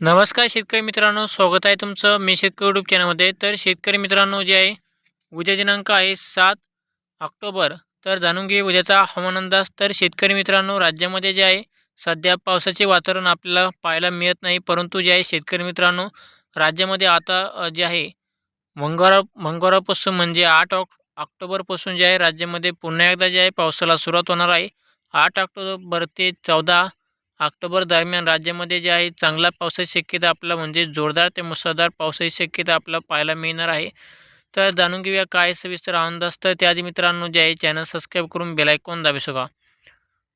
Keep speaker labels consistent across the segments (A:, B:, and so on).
A: नमस्कार शेतकरी मित्रांनो स्वागत आहे तुमचं मी शेतकरी यूट्यूब चॅनलमध्ये तर शेतकरी मित्रांनो जे आहे उद्या दिनांक आहे सात ऑक्टोबर. तर जाणून घे उद्याचा हवामान अंदाज. तर शेतकरी मित्रांनो राज्यामध्ये जे आहे सध्या पावसाचे वातावरण आपल्याला पाहायला मिळत नाही. परंतु जे आहे शेतकरी मित्रांनो राज्यामध्ये आता जे आहे मंगळवार मंगळवारपासून म्हणजे आठ ऑक् ऑक्टोबरपासून जे आहे राज्यामध्ये पुन्हा एकदा जे आहे पावसाला सुरुवात होणार आहे. आठ ऑक्टोबर ते चौदा ऑक्टोबर दरम्यान राज्यामध्ये जे आहे चांगला पावसाची शक्यता आपल्याला म्हणजे जोरदार ते मुसळधार पावसाची शक्यता आपल्याला पाहायला मिळणार आहे. तर जाणून घेऊया काय सविस्तर अंदाज तर त्याआधी मित्रांनो जे आहे चॅनल सबस्क्राईब करून बेलायकॉन दाबे शका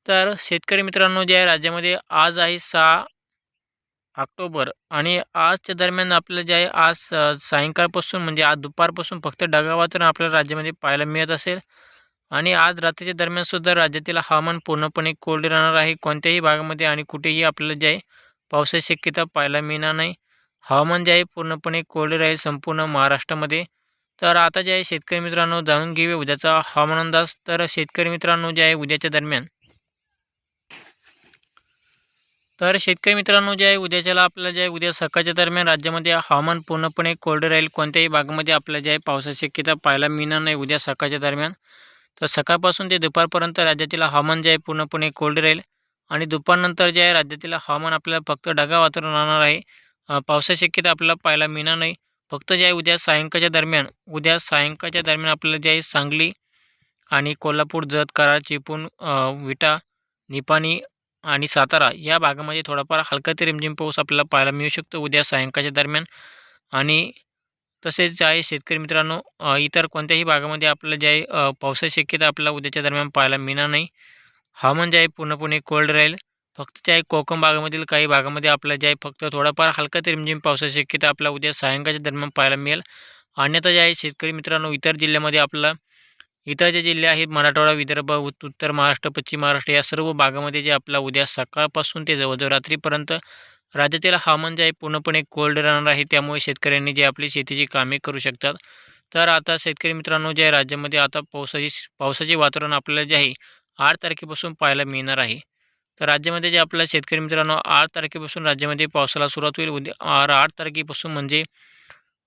A: तर शेतकरी मित्रांनो जे आहे राज्यामध्ये आज आहे सहा ऑक्टोबर आणि आजच्या दरम्यान आपलं जे आहे आज सायंकाळपासून म्हणजे आज दुपारपासून फक्त ढगावातून वातावरण आपल्याला राज्यामध्ये पाहायला मिळत असेल. आणि आज रात्रीच्या दरम्यान सुद्धा राज्यातील हवामान पूर्णपणे कोरडे राहणार आहे. कोणत्याही भागामध्ये आणि कुठेही आपल्याला जे आहे पावसाची शक्यता पाहायला मिळणार नाही. हवामान जे आहे पूर्णपणे कोरडे राहील संपूर्ण महाराष्ट्रामध्ये. तर आता जे आहे शेतकरी मित्रांनो जाणून घेऊया उद्याचा हवामान अंदाज. तर शेतकरी मित्रांनो जे आहे उद्याच्या दरम्यान. तर शेतकरी मित्रांनो जे आहे उद्याच्याला आपल्याला जे आहे उद्या सकाळच्या दरम्यान राज्यामध्ये हवामान पूर्णपणे कोरडे राहील. कोणत्याही भागामध्ये आपल्याला जे आहे पावसाची शक्यता पाहायला मिळणार नाही उद्या सकाळच्या दरम्यान. तर सकाळपासून ते दुपारपर्यंत राज्यातील हवामान जे आहे पूर्णपणे कोल्ड राहील आणि दुपारनंतर जे आहे राज्यातील हवामान आपल्याला फक्त ढगा वातावरण राहणार आहे. पावसा पावसाची शक्यता आपल्याला पाहायला मिळणार नाही. फक्त जे आहे उद्या सायंकाळच्या दरम्यान उद्या सायंकाळच्या दरम्यान आपल्याला जे आहे सांगली आणि कोल्हापूर जत कराड चिपळूण विटा निपाणी आणि सातारा या भागामध्ये थोडाफार हलका ते रिमझिम पाऊस आपल्याला पाहायला मिळू शकतो उद्या सायंकाळच्या दरम्यान. आणि तसेच जे आहे शेतकरी मित्रांनो इतर कोणत्याही भागामध्ये आपल्याला जे आहे पावसाची शक्यता आपल्याला उद्याच्या दरम्यान पाहायला मिळणार नाही. हवामान जे म्हणजे आहे पूर्णपणे कोल्ड राहील. फक्त जे आहे कोकण भागामधील काही भागामध्ये आपल्याला जे आहे फक्त थोडाफार हलका ते रिमझिम पावसाची शक्यता आपल्याला उद्या सायंकाळच्या दरम्यान पाहायला मिळेल. अन्यथा जे आहे शेतकरी मित्रांनो इतर जिल्ह्यामध्ये आपल्याला इतर जे जिल्हे आहेत मराठवाडा विदर्भ उत्तर महाराष्ट्र पश्चिम महाराष्ट्र या सर्व भागामध्ये जे आपला उद्या सकाळपासून ते जवळजवळ रात्रीपर्यंत राज्यातील हवामान जे म्हणजे आहे पूर्णपणे कोल्ड राहणार आहे त्यामुळे शेतकऱ्यांनी जे आपली शेतीची कामे करू शकतात. तर आता शेतकरी मित्रांनो जे आहे राज्यामध्ये आता पावसाची पावसाचे वातावरण आपल्याला जे आहे आठ तारखेपासून पाहायला मिळणार आहे. तर राज्यामध्ये जे आपल्या शेतकरी मित्रांनो आठ तारखेपासून राज्यामध्ये पावसाला सुरुवात होईल. उद्या आठ तारखेपासून म्हणजे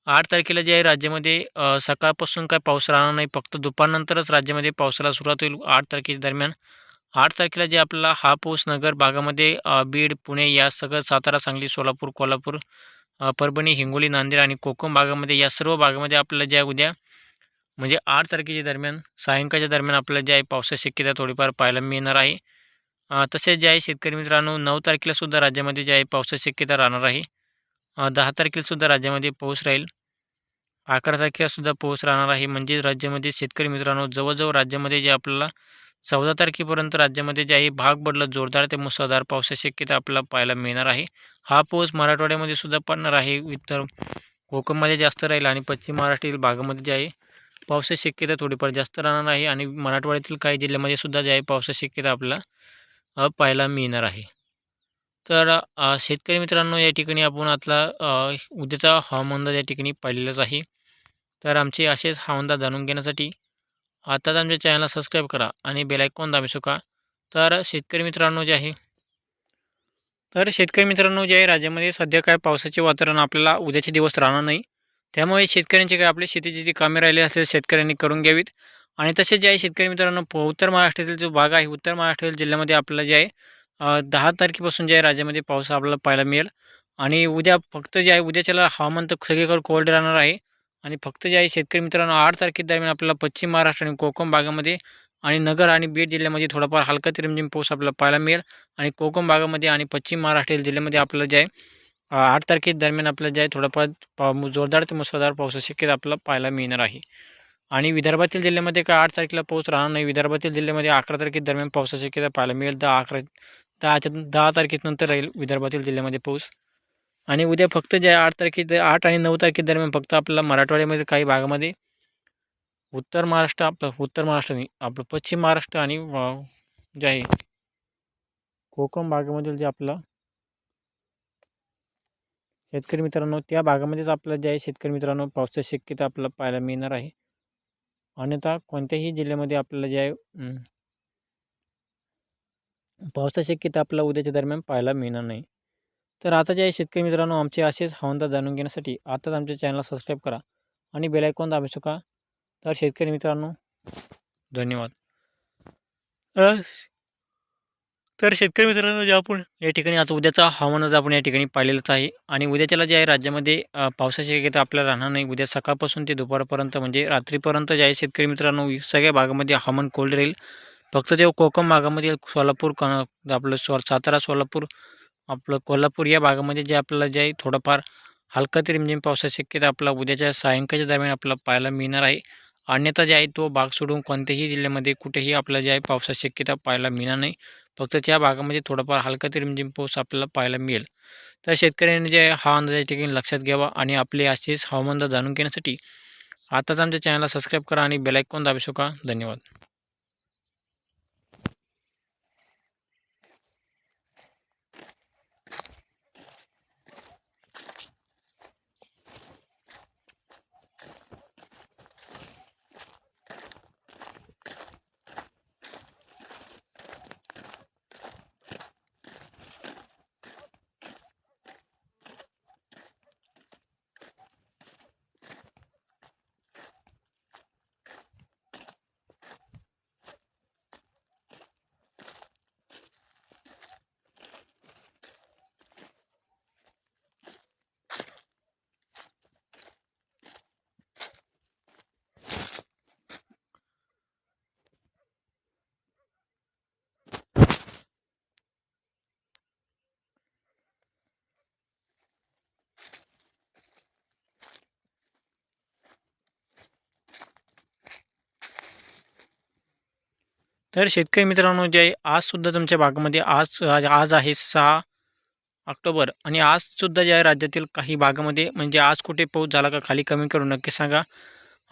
A: आठ तारखेला जे आहे राज्यामध्ये सकाळपासून काय पाऊस राहणार नाही. फक्त दुपारनंतरच राज्यामध्ये पावसाला सुरुवात होईल आठ तारखेच्या दरम्यान. आठ तारखेला जे आपल्याला हापूस नगर भागामध्ये बीड पुणे या सगळं सातारा सांगली सोलापूर कोल्हापूर परभणी हिंगोली नांदेड आणि कोकम भागामध्ये या सर्व भागामध्ये आपल्याला जे उद्या म्हणजे आठ तारखेच्या दरम्यान सायंकाळच्या दरम्यान आपल्याला जे आहे पावसाची शक्यता थोडीफार पाहायला मिळणार आहे. तसेच जे आहे शेतकरी मित्रांनो नऊ तारखेलासुद्धा राज्यामध्ये जे आहे पावसाची शक्यता राहणार आहे. दहा तारखेलासुद्धा राज्यामध्ये पाऊस राहील. अकरा तारखेलासुद्धा पाऊस राहणार आहे. म्हणजे राज्यामध्ये शेतकरी मित्रांनो जवळजवळ राज्यामध्ये जे आपल्याला चौदा तारखेपर्यंत राज्यामध्ये जे आहे भाग बदलत जोरदार ते मुसळधार पावसाची शक्यता आपल्याला पाहायला मिळणार आहे. हा पाऊस मराठवाड्यामध्ये सुद्धा पडणार आहे. इतर कोकणमध्ये जास्त राहील आणि पश्चिम महाराष्ट्रातील भागामध्ये जे आहे पावसाची शक्यता थोडीफार जास्त राहणार आहे आणि मराठवाड्यातील काही जिल्ह्यामध्ये सुद्धा जे आहे पावसाची शक्यता आपल्याला पाहायला मिळणार आहे. तर शेतकरी मित्रांनो या ठिकाणी आपण आतला उद्याचा हवामान अंदाज या ठिकाणी पाहिलेलाच आहे. तर आमचे असेच हवामान जाणून घेण्यासाठी आताच आमच्या चॅनलला सबस्क्राईब करा आणि बेलायकॉन दाबी शका तर शेतकरी मित्रांनो जे आहे तर शेतकरी मित्रांनो जे आहे राज्यामध्ये सध्या काय पावसाचे वातावरण आपल्याला उद्याचे दिवस राहणार नाही. त्यामुळे शेतकऱ्यांचे काय आपली शेतीची जी कामे राहिली असेल शेतकऱ्यांनी करून घ्यावीत. आणि तसेच जे आहे शेतकरी मित्रांनो उत्तर महाराष्ट्रातील जो भाग आहे उत्तर महाराष्ट्रातील जिल्ह्यामध्ये आपल्याला जे आहे दहा तारखेपासून जे आहे राज्यामध्ये पाऊस आपल्याला पाहायला मिळेल. आणि उद्या फक्त जे आहे उद्याच्याला हवामान तर सगळीकडे कोल्ड राहणार आहे. आणि फक्त जे आहे शेतकरी मित्रांनो आठ तारखेदरम्यान आपल्याला पश्चिम महाराष्ट्र आणि कोकण भागामध्ये आणि नगर आणि बीड जिल्ह्यामध्ये थोडाफार हलका ते रिमझिम पाऊस आपल्याला पाहायला मिळेल. आणि कोकण भागामध्ये आणि पश्चिम महाराष्ट्र जिल्ह्यामध्ये आपल्याला जे आहे आठ तारखे दरम्यान आपल्याला जे आहे थोडाफार पाव जोरदार ते मुसळधार पावसाची शक्यता आपल्याला पाहायला मिळणार आहे. आणि विदर्भातील जिल्ह्यामध्ये काय आठ तारखेला पाऊस राहणार नाही. विदर्भातील जिल्ह्यामध्ये अकरा तारखे दरम्यान पावसाची शक्यता पाहायला मिळेल. दहा अकरा दहाच्या दहा तारखेनंतर राहील विदर्भातील जिल्ह्यामध्ये पाऊस. आणि उद्या फक्त जे आठ तारखे आठ आणि नऊ तारखे दरम्यान फक्त आपल्याला मराठवाड्यामध्ये काही भागामध्ये उत्तर महाराष्ट्र आपलं उत्तर महाराष्ट्र नाही आपलं पश्चिम महाराष्ट्र आणि जे आहे कोकण भागामधील जे आपलं शेतकरी मित्रांनो त्या भागामध्येच आपलं जे आहे शेतकरी मित्रांनो पावसाची शक्यता आपल्याला पाहायला मिळणार आहे. अन्यथा कोणत्याही जिल्ह्यामध्ये आपल्याला जे आहे पावसाची शक्यता आपल्याला उद्याच्या दरम्यान पाहायला मिळणार नाही. तर आता जे आहे शेतकरी मित्रांनो आमचे असेच हवामान जाणून घेण्यासाठी आताच आमच्या चॅनलला सबस्क्राईब करा आणि बेलायकॉन दाबू शका तर शेतकरी मित्रांनो धन्यवाद. तर शेतकरी मित्रांनो जे आपण या ठिकाणी आता उद्याचा हवामानच आपण या ठिकाणी पाहिलेलंच आहे आणि उद्याच्याला जे आहे राज्यामध्ये पावसाची शक्यता आपल्याला राहणार नाही. उद्या सकाळपासून ते दुपारपर्यंत म्हणजे रात्रीपर्यंत जे आहे शेतकरी मित्रांनो सगळ्या भागामध्ये हवामान कोल्ड राहील. फक्त जे कोकम भागामध्ये सोलापूर क आपलं सो सातारा सोलापूर आपलं कोल्हापूर या भागामध्ये जे आपल्याला जे आहे थोडंफार हलका ते रिमझिम पावसाची शक्यता आपला उद्याच्या सायंकाळच्या दरम्यान आपला पाहायला मिळणार आहे. अन्यथा जे आहे तो भाग सोडून कोणत्याही जिल्ह्यामध्ये कुठेही आपल्याला जे आहे पावसाची शक्यता पाहायला मिळणार नाही. फक्त त्या भागामध्ये थोडाफार हलका ते म्हणजे रिमझिम पाऊस आपल्याला पाहायला मिळेल. तर शेतकऱ्यांनी जे हा अंदाज या ठिकाणी लक्षात घ्यावा आणि आपले असेच हवामान जाणून घेण्यासाठी आताच आमच्या चॅनलला सबस्क्राईब करा आणि बेलायकॉन दाबू शका धन्यवाद. तर शेतकरी मित्रांनो जे आहे आजसुद्धा तुमच्या भागामध्ये आज आज आहे सहा ऑक्टोबर आणि आजसुद्धा जे आहे राज्यातील काही भागामध्ये म्हणजे आज कुठे पाऊस झाला का खाली कमी करून नक्की सांगा.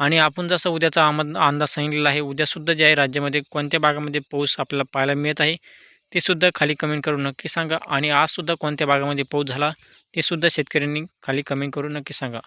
A: आणि आपण जसं उद्याचा आमद अंदाज सांगितलेला आहे उद्यासुद्धा जे आहे राज्यामध्ये कोणत्या भागामध्ये पाऊस आपल्याला पाहायला मिळत आहे ते सुद्धा खाली कमेंट करून नक्की सांगा. आणि आजसुद्धा कोणत्या भागामध्ये पाऊस झाला ते सुद्धा शेतकऱ्यांनी खाली कमेंट करून नक्की सांगा.